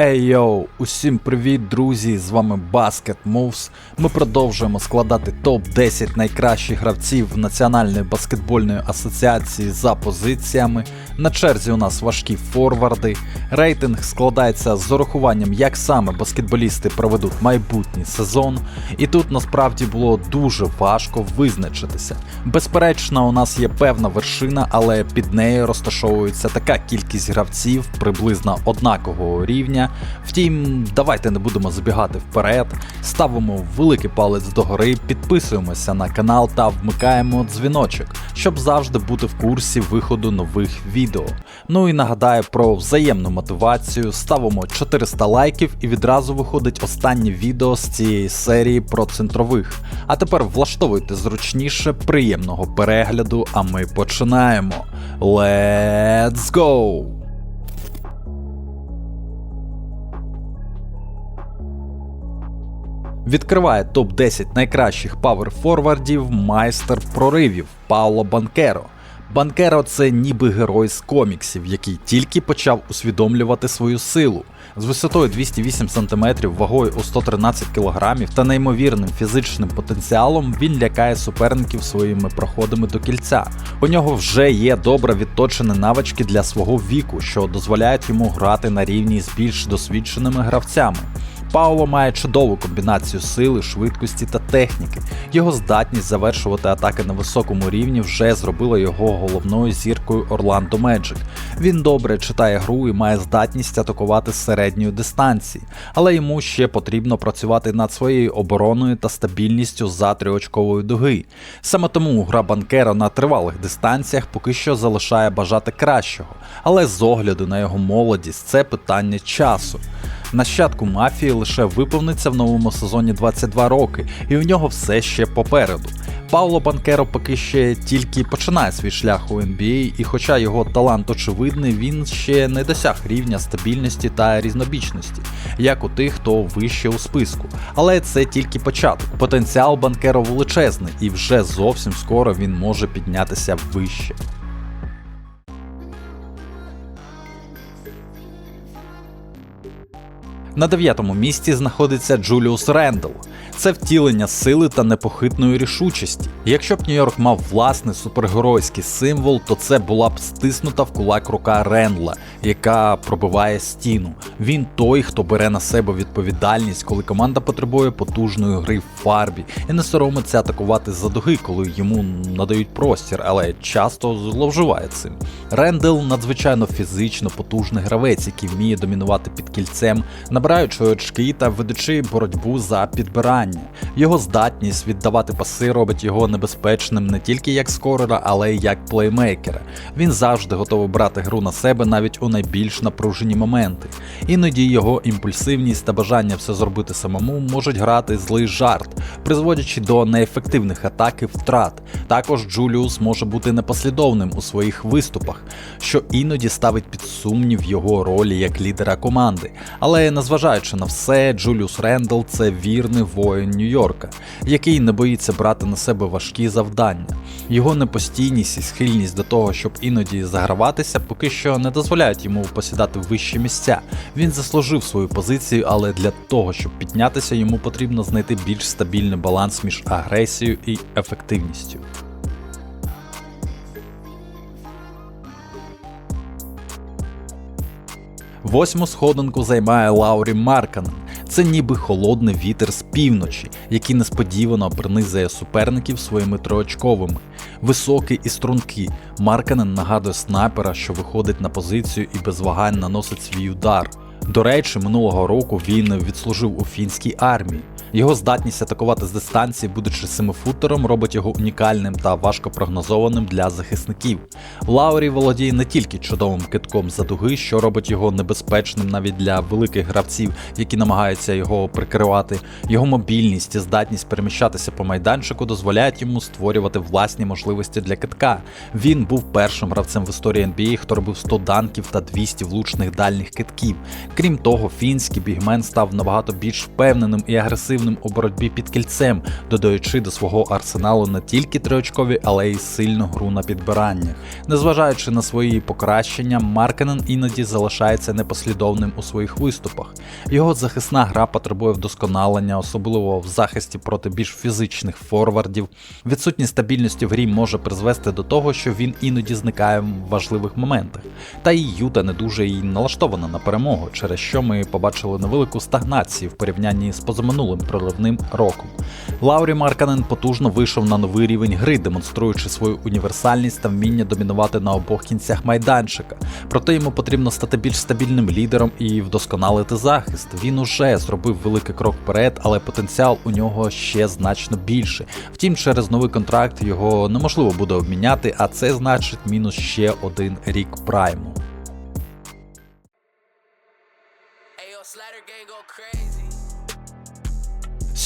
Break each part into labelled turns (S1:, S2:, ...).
S1: Ей йоу, усім привіт, друзі! З вами Basket Moves. Ми продовжуємо складати топ-10 найкращих гравців Національної баскетбольної асоціації за позиціями. На черзі у нас важкі форварди. Рейтинг складається з урахуванням, як саме баскетболісти проведуть майбутній сезон. І тут насправді було дуже важко визначитися. Безперечно, у нас є певна вершина, але під нею розташовується така кількість гравців приблизно однакового рівня. Втім, давайте не будемо забігати вперед, ставимо великий палець догори, підписуємося на канал та вмикаємо дзвіночок, щоб завжди бути в курсі виходу нових відео. Ну і нагадаю про взаємну мотивацію, ставимо 400 лайків і відразу виходить останнє відео з цієї серії про центрових. А тепер влаштовуйте зручніше, приємного перегляду, а ми починаємо. Let's go! Відкриває топ-10 найкращих паверфорвардів майстер проривів Пауло Банкеро. Банкеро це ніби герой з коміксів, який тільки почав усвідомлювати свою силу. З висотою 208 см, вагою у 113 кг та неймовірним фізичним потенціалом він лякає суперників своїми проходами до кільця. У нього вже є добре відточені навички для свого віку, що дозволяють йому грати на рівні з більш досвідченими гравцями. Пауло має чудову комбінацію сили, швидкості та техніки. Його здатність завершувати атаки на високому рівні вже зробила його головною зіркою Орландо Меджик. Він добре читає гру і має здатність атакувати з середньої дистанції, але йому ще потрібно працювати над своєю обороною та стабільністю за триочкової дуги. Саме тому гра банкера на тривалих дистанціях поки що залишає бажати кращого, але з огляду на його молодість це питання часу. Нащадку мафії лише виповниться в новому сезоні 22 роки, і у нього все ще попереду. Пауло Банкеро поки ще тільки починає свій шлях у NBA, і хоча його талант очевидний, він ще не досяг рівня стабільності та різнобічності, як у тих, хто вище у списку. Але це тільки початок. Потенціал Банкеро величезний, і вже зовсім скоро він може піднятися вище. На дев'ятому місці знаходиться Джуліус Рендл. Це втілення сили та непохитної рішучості. Якщо б Нью-Йорк мав власний супергеройський символ, то це була б стиснута в кулак рука Рендла, яка пробиває стіну. Він той, хто бере на себе відповідальність, коли команда потребує потужної гри в фарбі, і не соромиться атакувати за дуги, коли йому надають простір, але часто зловживає цим. Рендел надзвичайно фізично потужний гравець, який вміє домінувати під кільцем, набираючи очки та ведучи боротьбу за підбирання. Його здатність віддавати паси робить його небезпечним не тільки як скорера, але й як плеймейкера. Він завжди готовий брати гру на себе навіть у найбільш напружені моменти. Іноді його імпульсивність та бажання все зробити самому можуть грати злий жарт, призводячи до неефективних атак і втрат. Також Джуліус може бути непослідовним у своїх виступах, що іноді ставить під сумнів його ролі як лідера команди. Але незважаючи на все, Джуліус Рендл це вірний воїн Нью-Йорка, який не боїться брати на себе важкі завдання. Його непостійність і схильність до того, щоб іноді заграватися, поки що не дозволяють йому посідати вищі місця. Він заслужив свою позицію, але для того, щоб піднятися, йому потрібно знайти більш стабільний баланс між агресією і ефективністю. Восьму сходинку займає Лаурі Марканен. Це ніби холодний вітер з півночі, який несподівано принизує суперників своїми троочковими. Високий і стрункий, Марканен нагадує снайпера, що виходить на позицію і без вагань наносить свій удар. До речі, минулого року він відслужив у фінській армії. Його здатність атакувати з дистанції, будучи семифутером, робить його унікальним та важко прогнозованим для захисників. Лаурі володіє не тільки чудовим китком за дуги, що робить його небезпечним навіть для великих гравців, які намагаються його прикривати. Його мобільність і здатність переміщатися по майданчику дозволяють йому створювати власні можливості для китка. Він був першим гравцем в історії NBA, хто робив 100 данків та 200 влучних дальніх китків. Крім того, фінський бігмен став набагато більш впевненим і агресивним послідовним у боротьбі під кільцем, додаючи до свого арсеналу не тільки триочкові, але й сильну гру на підбираннях. Незважаючи на свої покращення, Маркенен іноді залишається непослідовним у своїх виступах. Його захисна гра потребує вдосконалення, особливо в захисті проти більш фізичних форвардів. Відсутність стабільності в грі може призвести до того, що він іноді зникає в важливих моментах. Та і Юта не дуже і налаштована на перемогу, через що ми побачили невелику стагнацію в порівнянні з позаминулим проливним роком. Лаурі Марканен потужно вийшов на новий рівень гри, демонструючи свою універсальність та вміння домінувати на обох кінцях майданчика. Проте йому потрібно стати більш стабільним лідером і вдосконалити захист. Він уже зробив великий крок вперед, але потенціал у нього ще значно більший. Втім, через новий контракт його неможливо буде обміняти, а це значить мінус ще один рік прайму.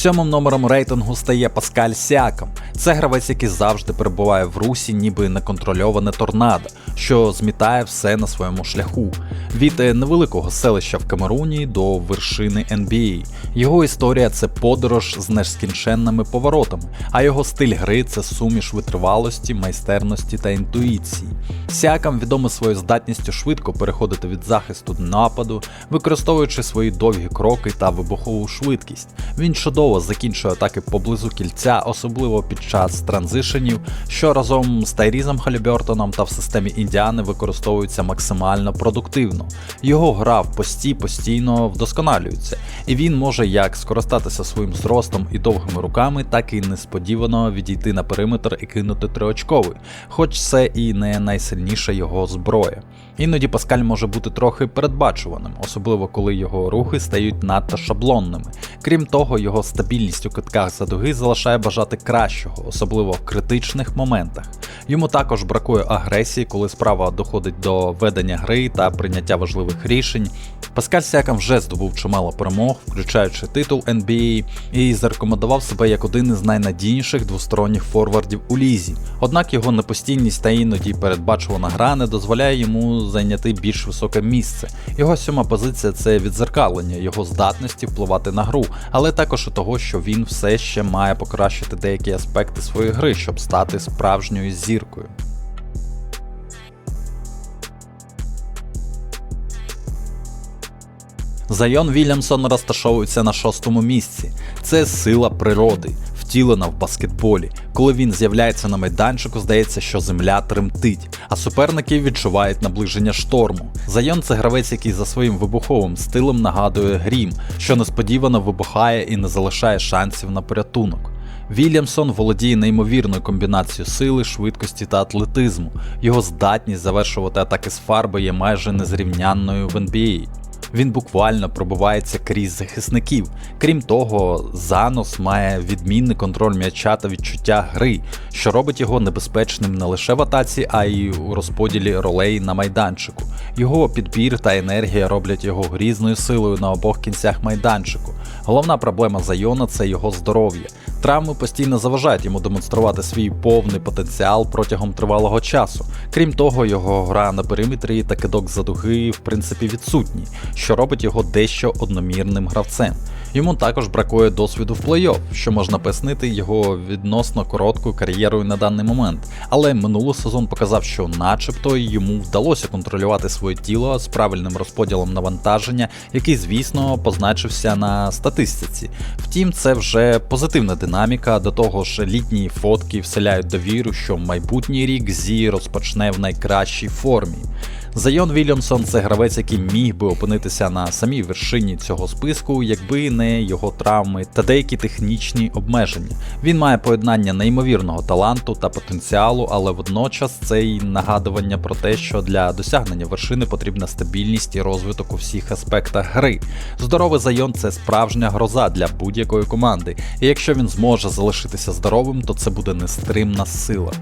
S1: Сьомим номером рейтингу стає Паскаль Сіакам. Це гравець, який завжди перебуває в русі, ніби неконтрольоване торнадо, що змітає все на своєму шляху. Від е, невеликого селища в Камеруні до вершини NBA. Його історія це подорож з нескінченними поворотами, а його стиль гри це суміш витривалості, майстерності та інтуїції. Сіакам відомий своєю здатністю швидко переходити від захисту до нападу, використовуючи свої довгі кроки та вибухову швидкість. Він чудово закінчує атаки поблизу кільця, особливо під час транзишенів, що разом з Тайрізом Халібертоном та в системі Індіани використовується максимально продуктивно. Його гра в пості постійно вдосконалюється, і він може як скористатися своїм зростом і довгими руками, так і несподівано відійти на периметр і кинути триочковий, хоч це і не найсильніша його зброя. Іноді Паскаль може бути трохи передбачуваним, особливо коли його рухи стають надто шаблонними. Крім того, його стабільність у китках за дуги залишає бажати кращого, особливо в критичних моментах. Йому також бракує агресії, коли справа доходить до ведення гри та прийняття важливих рішень. Паскаль Сякам вже здобув чимало перемог, включаючи титул NBA, і зарекомендував себе як один із найнадійніших двосторонніх форвардів у лізі. Однак його непостійність та іноді передбачувана гра не дозволяє йому зайняти більш високе місце. Його сьома позиція це відзеркалення його здатності впливати на гру, але також і того, що він все ще має покращити деякі аспекти своєї гри, щоб стати справжньою зіркою. Зайон Вільямсон розташовується на шостому місці. Це сила природи, втілена в баскетболі. Коли він з'являється на майданчику, здається, що земля тремтить, а суперники відчувають наближення шторму. Зайон це гравець, який за своїм вибуховим стилем нагадує грім, що несподівано вибухає і не залишає шансів на порятунок. Вільямсон володіє неймовірною комбінацією сили, швидкості та атлетизму. Його здатність завершувати атаки з фарби є майже незрівнянною в NBA. Він буквально пробивається крізь захисників. Крім того, Занос має відмінний контроль м'яча та відчуття гри, що робить його небезпечним не лише в атаці, а й у розподілі ролей на майданчику. Його підбір та енергія роблять його грізною силою на обох кінцях майданчику. Головна проблема Зайона це його здоров'я. Травми постійно заважають йому демонструвати свій повний потенціал протягом тривалого часу. Крім того, його гра на периметрі та кидок за дуги в принципі відсутні, що робить його дещо одномірним гравцем. Йому також бракує досвіду в плей-офф, що можна пояснити його відносно короткою кар'єрою на даний момент. Але минулий сезон показав, що начебто йому вдалося контролювати своє тіло з правильним розподілом навантаження, який, звісно, позначився на статистиці. Втім, це вже позитивна динаміка, до того ж літні фотки вселяють довіру, що майбутній рік Зі розпочне в найкращій формі. Зайон Вільямсон це гравець, який міг би опинитися на самій вершині цього списку, якби не його травми та деякі технічні обмеження. Він має поєднання неймовірного таланту та потенціалу, але водночас це й нагадування про те, що для досягнення вершини потрібна стабільність і розвиток у всіх аспектах гри. Здоровий Зайон це справжня гроза для будь-якої команди, і якщо він зможе залишитися здоровим, то це буде нестримна сила.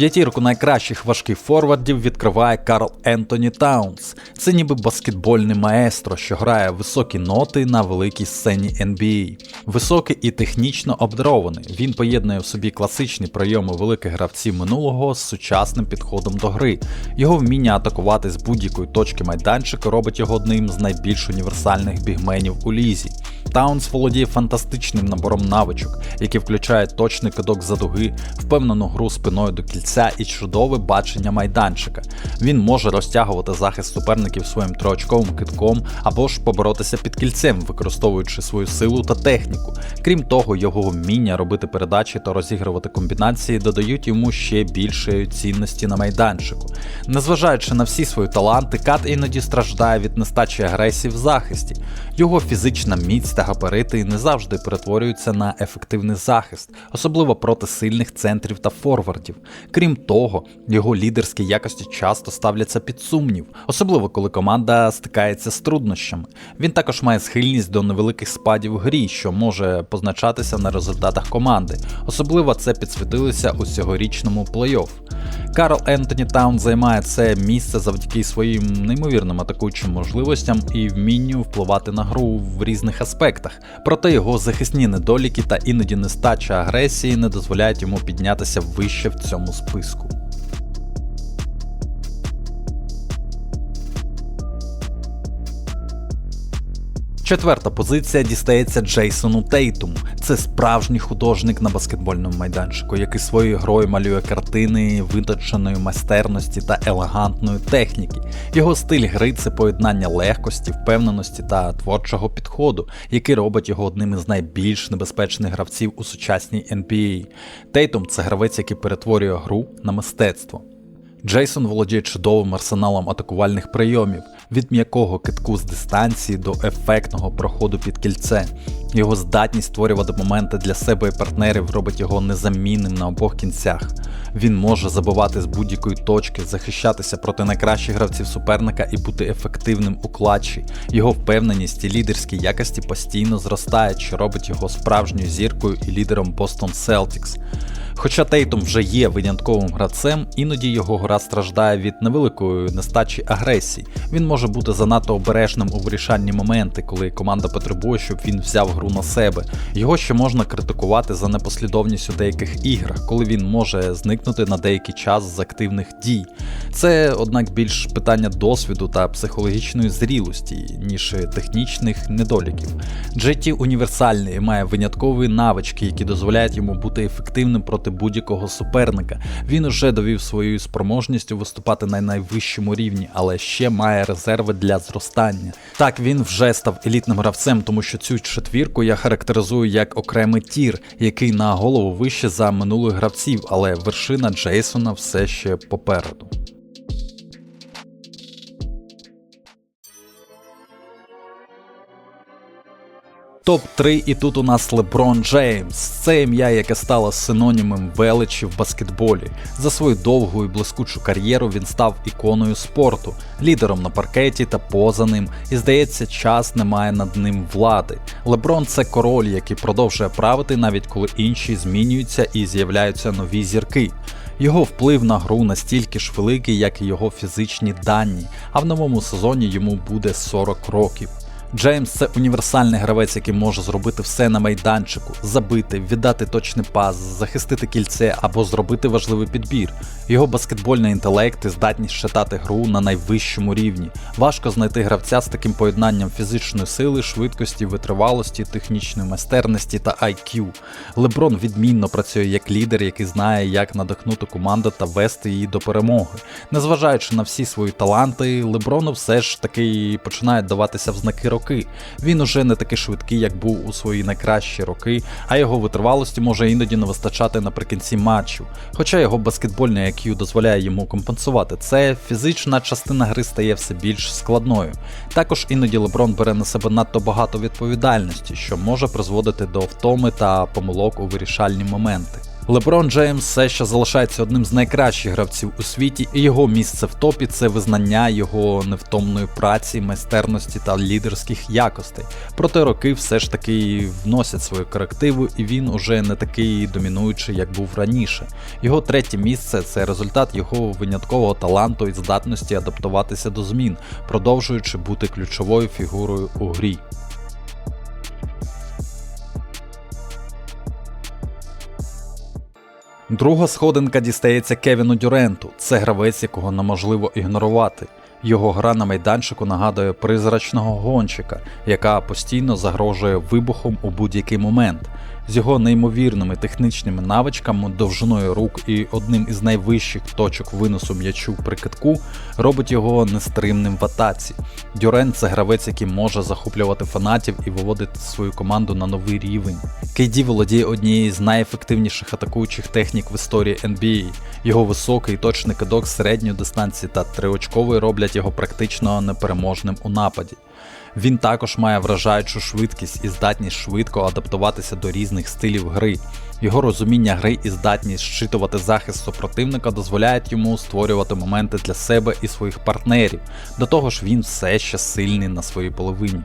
S1: П'ятірку найкращих важких форвардів відкриває Карл Ентоні Таунс. Це ніби баскетбольний маестро, що грає високі ноти на великій сцені NBA. Високий і технічно обдарований. Він поєднує в собі класичні прийоми великих гравців минулого з сучасним підходом до гри. Його вміння атакувати з будь-якої точки майданчика робить його одним з найбільш універсальних бігменів у лізі. Таунс володіє фантастичним набором навичок, які включають точний кидок за дуги, впевнену гру спиною до кільця і чудове бачення майданчика. Він може розтягувати захист суперників своїм троочковим китком або ж поборотися під кільцем, використовуючи свою силу та техніку. Крім того, його вміння робити передачі та розігрувати комбінації додають йому ще більшої цінності на майданчику. Незважаючи на всі свої таланти, Кат іноді страждає від нестачі агресії в захисті. Його фізична міць та габарити не завжди перетворюються на ефективний захист, особливо проти сильних центрів та форвардів. Крім того, його лідерські якості часто ставляться під сумнів, особливо коли команда стикається з труднощами. Він також має схильність до невеликих спадів в грі, що може позначатися на результатах команди. Особливо це підсвітилося у цьогорічному плей-офф. Карл Ентоні Таун займає це місце завдяки своїм неймовірним атакуючим можливостям і вмінню впливати на гру в різних аспектах. Проте його захисні недоліки та іноді нестача агресії не дозволяють йому піднятися вище в цьому списку. Четверта позиція дістається Джейсону Тейтуму. Це справжній художник на баскетбольному майданчику, який своєю грою малює картини виточеної майстерності та елегантної техніки. Його стиль гри це поєднання легкості, впевненості та творчого підходу, який робить його одним із найбільш небезпечних гравців у сучасній NBA. Тейтум це гравець, який перетворює гру на мистецтво. Джейсон володіє чудовим арсеналом атакувальних прийомів, від м'якого китку з дистанції до ефектного проходу під кільце. Його здатність створювати моменти для себе і партнерів робить його незамінним на обох кінцях. Він може забивати з будь-якої точки, захищатися проти найкращих гравців суперника і бути ефективним у клатчі. Його впевненість і лідерські якості постійно зростають, що робить його справжньою зіркою і лідером Boston Celtics. Хоча Тейтум вже є винятковим гравцем, іноді його гра страждає від невеликої нестачі агресії. Він може бути занадто обережним у вирішальні моменти, коли команда потребує, щоб він взяв гру на себе. Його ще можна критикувати за непослідовність у деяких іграх, коли він може зникнути на деякий час з активних дій. Це, однак, більш питання досвіду та психологічної зрілості, ніж технічних недоліків. JT універсальний і має виняткові навички, які дозволяють йому бути ефективним проти будь-якого суперника. Він уже довів своєю спроможністю виступати на найвищому рівні, але ще має резерви для зростання. Так він вже став елітним гравцем, тому що цю четвірку я характеризую як окремий тір, який на голову вище за минулих гравців, але вершина Джейсона все ще попереду. Топ-3 і тут у нас Леброн Джеймс. Це ім'я, яке стало синонімом величі в баскетболі. За свою довгу і блискучу кар'єру він став іконою спорту, лідером на паркеті та поза ним, і здається, час не має над ним влади. Леброн це король, який продовжує правити, навіть коли інші змінюються і з'являються нові зірки. Його вплив на гру настільки ж великий, як і його фізичні дані, а в новому сезоні йому буде 40 років. Джеймс це універсальний гравець, який може зробити все на майданчику, забити, віддати точний пас, захистити кільце або зробити важливий підбір. Його баскетбольний інтелект і здатність читати гру на найвищому рівні. Важко знайти гравця з таким поєднанням фізичної сили, швидкості, витривалості, технічної майстерності та IQ. Леброн відмінно працює як лідер, який знає, як надихнути команду та вести її до перемоги. Незважаючи на всі свої таланти, Леброну все ж таки починають даватися в знаки роки. Він уже не такий швидкий, як був у свої найкращі роки, а його витривалості може іноді не вистачати наприкінці матчу. Хоча його баскетбольний IQ дозволяє йому компенсувати це, фізична частина гри стає все більш складною. Також іноді Леброн бере на себе надто багато відповідальності, що може призводити до втоми та помилок у вирішальні моменти. Леброн Джеймс все ще залишається одним з найкращих гравців у світі, і його місце в топі це визнання його невтомної праці, майстерності та лідерських якостей. Проте роки все ж таки вносять свою корективу, і він уже не такий домінуючий, як був раніше. Його третє місце це результат його виняткового таланту і здатності адаптуватися до змін, продовжуючи бути ключовою фігурою у грі. Друга сходинка дістається Кевіну Дюренту. Це гравець, якого неможливо ігнорувати. Його гра на майданчику нагадує призрачного гонщика, яка постійно загрожує вибухом у будь-який момент. З його неймовірними технічними навичками, довжиною рук і одним із найвищих точок виносу м'ячу при китку робить його нестримним в атаці. Дюрент це гравець, який може захоплювати фанатів і виводити свою команду на новий рівень. Кейді володіє однією з найефективніших атакуючих технік в історії NBA. Його високий і точний кидок середньої дистанції та триочковий роблять його практично непереможним у нападі. Він також має вражаючу швидкість і здатність швидко адаптуватися до різних стилів гри. Його розуміння гри і здатність щитувати захист супротивника дозволяють йому створювати моменти для себе і своїх партнерів. До того ж, він все ще сильний на своїй половині.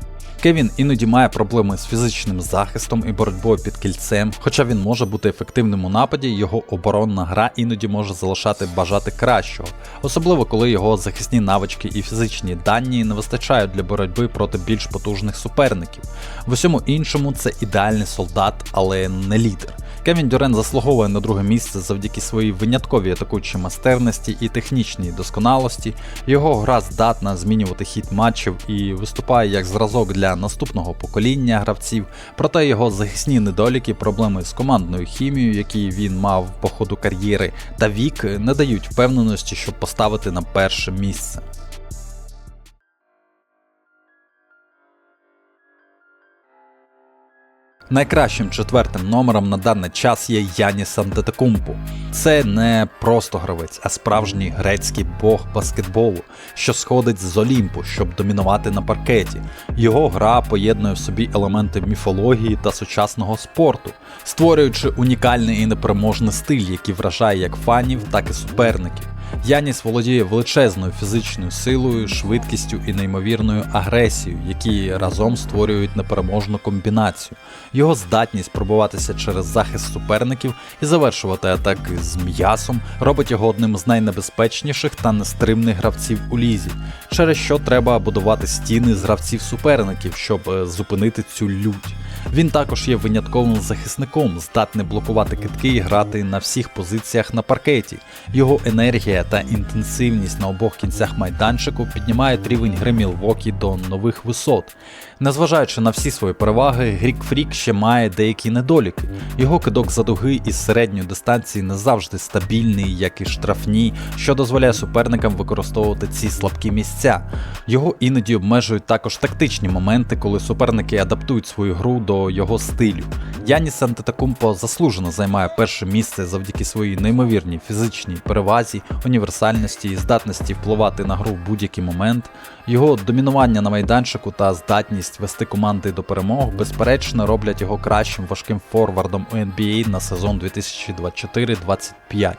S1: Кевін іноді має проблеми з фізичним захистом і боротьбою під кільцем, хоча він може бути ефективним у нападі, його оборонна гра іноді може залишати бажати кращого, особливо коли його захисні навички і фізичні дані не вистачають для боротьби проти більш потужних суперників. В усьому іншому це ідеальний солдат, але не лідер. Кевін Дюрен заслуговує на друге місце завдяки своїй винятковій атакуючій майстерності і технічній досконалості. Його гра здатна змінювати хід матчів і виступає як зразок для наступного покоління гравців, проте його захисні недоліки, проблеми з командною хімією, які він мав по ходу кар'єри, та вік не дають впевненості, щоб поставити на перше місце. Найкращим четвертим номером на даний час є Яніс Антетекумпу. Це не просто гравець, а справжній грецький бог баскетболу, що сходить з Олімпу, щоб домінувати на паркеті. Його гра поєднує в собі елементи міфології та сучасного спорту, створюючи унікальний і непереможний стиль, який вражає як фанів, так і суперників. Яніс володіє величезною фізичною силою, швидкістю і неймовірною агресією, які разом створюють непереможну комбінацію. Його здатність пробуватися через захист суперників і завершувати атаки з м'ясом робить його одним з найнебезпечніших та нестримних гравців у лізі, через що треба будувати стіни з гравців суперників, щоб е, зупинити цю лють. Він також є винятковим захисником, здатний блокувати китки і грати на всіх позиціях на паркеті. Його енергія та інтенсивність на обох кінцях майданчику піднімають рівень гри Мілвокі до нових висот. Незважаючи на всі свої переваги, Грік Фрік ще має деякі недоліки. Його кидок за дуги із середньої дистанції не завжди стабільний, як і штрафні, що дозволяє суперникам використовувати ці слабкі місця. Його іноді обмежують також тактичні моменти, коли суперники адаптують свою гру до його стилю. Яніс Антетокумпо заслужено займає перше місце завдяки своїй неймовірній фізичній перевазі, універсальності і здатності впливати на гру в будь-який момент. Його домінування на майданчику та здатність вести команди до перемог безперечно роблять його кращим важким форвардом у NBA на сезон 2024-25.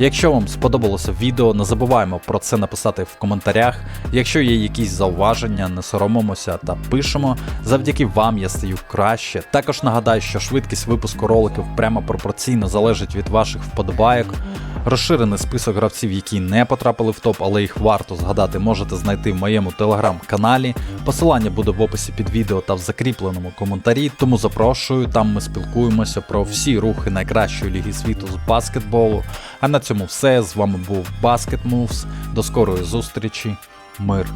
S1: Якщо вам сподобалося відео, не забуваємо про це написати в коментарях. Якщо є якісь зауваження, не соромимося та пишемо. Завдяки вам я стаю краще. Також нагадаю, що швидкість випуску роликів прямо пропорційно залежить від ваших вподобайок. Розширений список гравців, які не потрапили в топ, але їх варто згадати, можете знайти в моєму телеграм-каналі. Посилання буде в описі під відео та в закріпленому коментарі. Тому запрошую, там ми спілкуємося про всі рухи найкращої ліги світу з баскетболу. А на цьому все. З вами був Basket Moves. До скорої зустрічі. Мир.